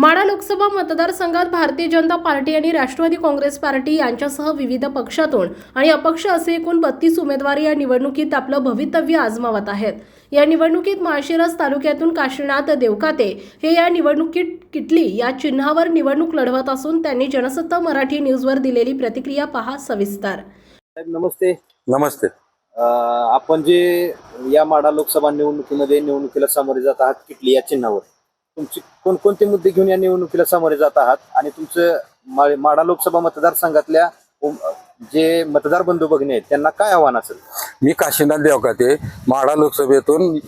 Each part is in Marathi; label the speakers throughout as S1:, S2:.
S1: माढा लोकसभा मतदारसंघात भारतीय जनता पार्टी आणि राष्ट्रवादी काँग्रेस पार्टी यांच्यासह विविध पक्षातून आणि अपक्ष असे एकूण बत्तीस उमेदवार या निवडणुकीत आपलं भवितव्य आजमावत आहेत. या निवडणुकीत माळशिरस तालुक्यातून काशीनाथ देवकाते हे या निवडणुकीत किटली या चिन्हावर निवडणूक लढवत असून त्यांनी जनसत्ता मराठी न्यूजवर दिलेली प्रतिक्रिया पहा सविस्तर.
S2: साहेब नमस्ते.
S3: नमस्ते.
S2: आपण जे या माडा लोकसभा निवडणुकीमध्ये निवडणुकीला सामोरे जात आहात किटली या चिन्हावर. तुमची कोणकोणते मुद्दे घेऊन या निवडणुकीला सामोरे जात आहात? आणि तुमचं माडा लोकसभा मतदारसंघातल्या जे मतदार बंधू बघणे आहेत त्यांना काय आव्हान असेल?
S3: मी काशीनाथ देवकाते. माढा लोकसभेतून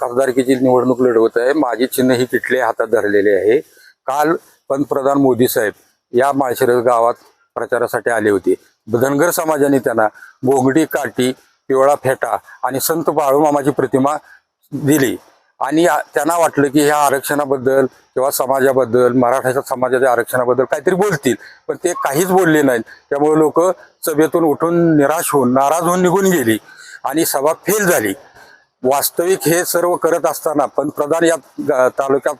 S3: खासदारकीची निवडणूक लढवत आहे. माझी चिन्ह ही किटले हातात धरलेले आहे. काल पंतप्रधान मोदी साहेब या माळशिरस गावात प्रचारासाठी आले होते. धनगर समाजाने त्यांना बोंगडी काठी पिवळा फेटा आणि संत बाळूमामाची प्रतिमा दिली. आणि त्यांना वाटलं की ह्या आरक्षणाबद्दल किंवा समाजाबद्दल मराठा समाजाच्या आरक्षणाबद्दल काहीतरी बोलतील. पण ते काहीच बोलले नाहीत. त्यामुळे लोक सभेतून उठून निराश होऊन नाराज होऊन निघून गेली आणि सभा फेल झाली. वास्तविक हे सर्व करत असताना पंतप्रधान या तालुक्यात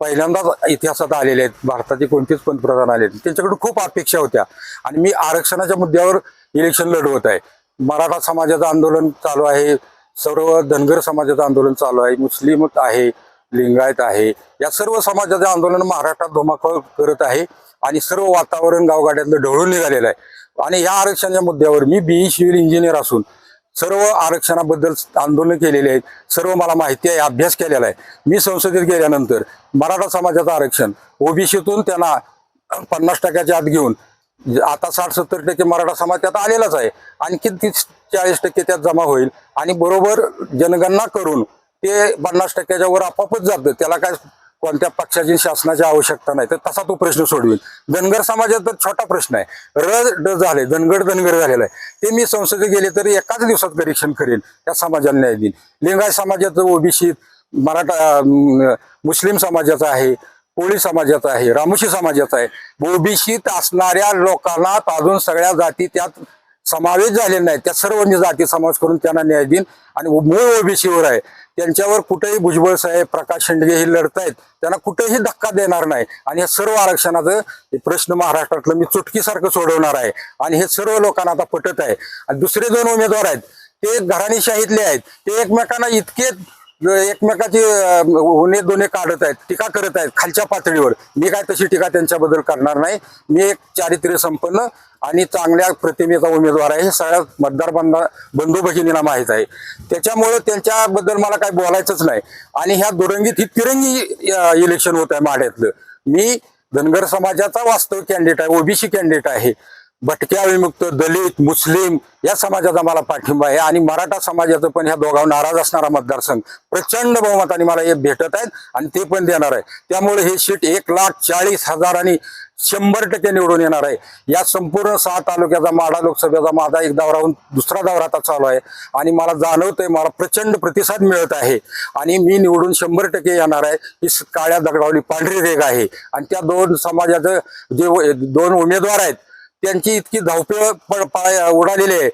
S3: पहिल्यांदाच इतिहासात आलेले आहेत. भारताचे कोणतेच पंतप्रधान आले आहेत त्यांच्याकडे खूप अपेक्षा होत्या. आणि मी आरक्षणाच्या मुद्द्यावर इलेक्शन लढवत आहे. मराठा समाजाचं आंदोलन चालू आहे. सर्व धनगर समाजाचं आंदोलन चालू आहे मुस्लिम आहे लिंगायत आहे. या सर्व समाजाचं आंदोलन महाराष्ट्रात धुमाकूळ करत आहे आणि सर्व वातावरण गावगाड्यातलं ढवळून निघालेलं आहे. आणि या आरक्षणाच्या मुद्द्यावर मी बीई सिव्हिल इंजिनियर असून सर्व आरक्षणाबद्दल आंदोलन केलेले आहेत. सर्व मला माहिती आहे अभ्यास केलेला आहे. मी संसदेत गेल्यानंतर मराठा समाजाचं आरक्षण ओबीसीतून त्यांना पन्नास टक्क्याच्या आत घेऊन आता साठ सत्तर टक्के मराठा समाज त्यात आलेलाच आहे. आणखी तीस चाळीस टक्के त्यात जमा होईल. आणि बरोबर जनगणना करून ते पन्नास टक्क्याच्या वर आपापच जातं. त्याला काय कोणत्या पक्षाची शासनाची आवश्यकता नाही. तर तसा तो प्रश्न सोडवेल. धनगर समाजाचा तर छोटा प्रश्न आहे. र ड झाले धनगड धनगर झालेला आहे. ते मी संसदेत गेले तरी एकाच दिवसात परीक्षण करेल. त्या समाजाला न्याय देईल. लिंगाय समाजाचं ओबीसी मराठा मुस्लिम समाजाचं आहे. कोळी समाजाचा आहे. रामोशी समाजाचा आहे. ओबीसीत असणाऱ्या लोकांना अजून सगळ्या जाती त्यात समावेश झालेला नाही त्या सर्व जाती समावेश करून त्यांना न्याय देईन. आणि मूळ ओबीसीवर आहे. त्यांच्यावर कुठेही भुजबळ साहेब प्रकाश शेंडगे हे लढतायत त्यांना कुठेही धक्का देणार नाही. आणि हे सर्व आरक्षणाचं प्रश्न महाराष्ट्रातलं मी चुटकीसारखं सोडवणार आहे. आणि हे सर्व लोकांना आता पटत आहे. आणि दुसरे दोन उमेदवार आहेत. ते घराणीशाहीतले आहेत. ते एकमेकांना इतके एकमेकाची उणे दोन्हे काढत आहेत टीका करत आहेत खालच्या पातळीवर. मी काय तशी टीका त्यांच्याबद्दल करणार नाही. मी एक चारित्र्य संपन्न आणि चांगल्या प्रतिमेचा उमेदवार आहे. हे सगळ्या मतदार बंधा बंधू भगिनींना माहीत आहे. त्याच्यामुळे त्यांच्याबद्दल मला काही बोलायचंच नाही. आणि ह्या दुरंगीत ही तिरंगी इलेक्शन होत आहे माढ्यातलं मी धनगर समाजाचा वास्तव कॅन्डिडेट आहे ओबीसी कॅन्डिडेट आहे. भटक्या विमुक्त दलित मुस्लिम या समाजाचा मला पाठिंबा आहे. आणि मराठा समाजाचं पण ह्या दोघांवर नाराज असणारा मतदारसंघ प्रचंड बहुमताने मला हे भेटत आहेत आणि ते पण देणार आहे. त्यामुळे हे सीट एक लाख चाळीस हजार आणि शंभर टक्के निवडून येणार आहे. या संपूर्ण सहा तालुक्याचा माढा लोकसभेचा माझा एक दौराहून दुसरा दौरा आता चालू आहे. आणि मला जाणवतंय मला प्रचंड प्रतिसाद मिळत आहे. आणि मी निवडून शंभर टक्के येणार आहे. ही काळ्या दगडावली पांढरी रेग आहे. आणि त्या दोन समाजाचं जे व- दोन उमेदवार आहेत त्यांची इतकी धावपळ प- उडालेली आहे.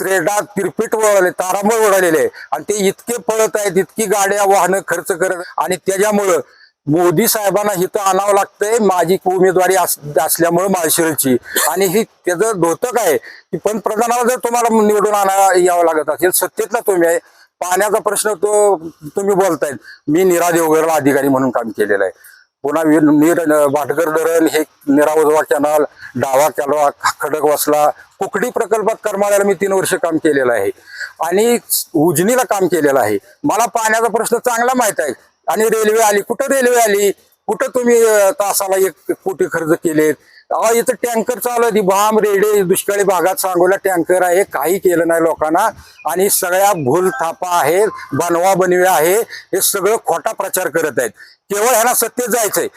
S3: त्रेडा तिरपीट उडाले तारांबळ उडालेले आहे. आणि ते इतके पळत आहेत इतकी गाड्या वाहनं खर्च करत आणि त्याच्यामुळं मोदी साहेबांना इथं आणावं लागतंय. माझी उमेदवारी अस- असल्यामुळं माळशिरसची आणि ही त्याचं धोतक आहे की पंतप्रधानाला जर तुम्हाला निवडून आणा यावं लागत असेल सत्तेतला तुम्ही आहे. पाण्याचा प्रश्न तो तुम्ही बोलतायत. मी निरा देवगरला अधिकारी म्हणून काम केलेलं आहे. पुन्हा वीर नीर भाटकर धरण हे निरावजवा उजवा डावा कॅलवा खडक वसला कुकडी प्रकल्पात करमाळ्याला मी तीन वर्ष काम केलेलं आहे. आणि उजनीला काम केलेलं आहे. मला पाण्याचा प्रश्न चांगला माहीत आहे. आणि रेल्वे आली. कुठं रेल्वे आली? कुठं तुम्ही तासाला एक कोटी खर्च केलेत? अहो इथं टँकर चालू आहे ती भाम रेडे दुष्काळी भागात सांगोला टँकर आहे काही केलं नाही लोकांना. आणि सगळ्या भूल थापा आहेत बनवा बनवे आहे हे सगळं खोटा प्रचार करत आहेत. केवळ ह्याला सत्य जायचंय.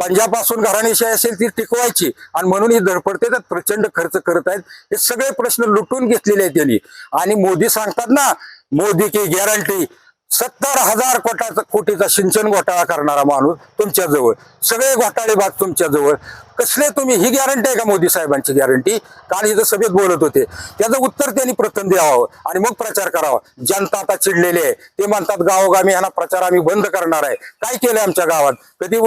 S3: पंजाबपासून घराणेशाही असेल ती टिकवायची. आणि म्हणून ही धडपडते तर प्रचंड खर्च करत आहेत. हे सगळे प्रश्न लुटून घेतलेले आहेत त्यांनी. आणि मोदी सांगतात ना मोदी की गॅरंटी सत्तर हजार कोटाचा कोटीचा सिंचन घोटाळा करणारा माणूस तुमच्याजवळ. सगळे घोटाळे तुमच्या तुमच्याजवळ. कसले तुम्ही? ही गॅरंटी आहे का मोदी साहेबांची गॅरंटी काल इथं सभेत बोलत होते. त्याचं उत्तर त्यांनी प्रथम द्यावं आणि मग प्रचार करावा. जनता आता चिडलेली आहे. ते म्हणतात गावोगामी यांना प्रचार आम्ही बंद करणार आहे. काय केलंय आमच्या गावात? कधी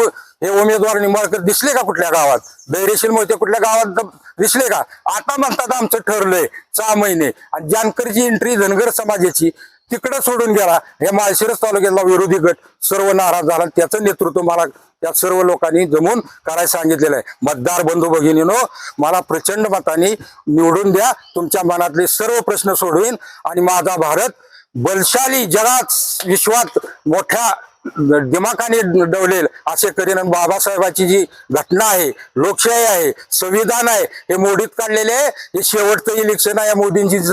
S3: हे उमेदवार निंबाळकर दिसले का कुठल्या गावात? धैर्यशील मोहिते कुठल्या गावात दिसले का? आता म्हणतात आमचं ठरलंय सहा महिने. आणि जानकरची एंट्री धनगर समाजाची. तिकडे सोडून गेला. हे माळशिरस तालुक्यातला विरोधी गट सर्व नाराज झाला. त्याचं नेतृत्व मला त्या सर्व लोकांनी जमून करायला सांगितलेलं आहे. मतदार बंधू भगिनीनो मला प्रचंड मताने निवडून द्या. तुमच्या मनातले सर्व प्रश्न सोडवीन. आणि माझा भारत बलशाली जगात विश्वात मोठ्या दिमाखाने डवलेल असे करीन. बाबासाहेबांची बाबासाहेबाची जी घटना आहे लोकशाही आहे संविधान आहे हे मोडीत काढलेले आहे. हे शेवटचं इलेक्शन आहे या मोदींचीच.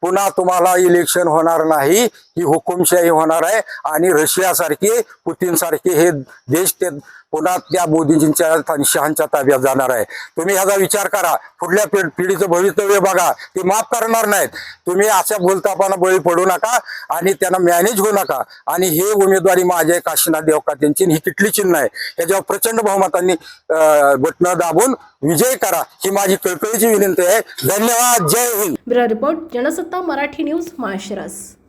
S3: पुन्हा तुम्हाला इलेक्शन होणार नाही ही हुकुमशाही होणार आहे. आणि रशियासारखे पुतीन सारखे हे देश ते पुन्हा त्या मोदीजींच्या शहांच्या ताब्यात जाणार आहे. तुम्ही ह्याचा विचार करा. पुढल्या पिढ- पिढीचं भवितव्य बघा. ते माफ करणार नाहीत. तुम्ही अशा बोलतापाना बळी पडू नका आणि त्यांना मॅनेज होऊ नका. आणि हे उमेदवारी माझे काशीनाथ देवका त्यांची ही किटली चिन्ह आहे. याच्यावर प्रचंड बहुमतांनी बटणं दाबून विजय करा. ही माझी कळकळीची विनंती आहे. धन्यवाद. जय Hind.
S1: Bureau report Jansatta Marathi news Malshiras.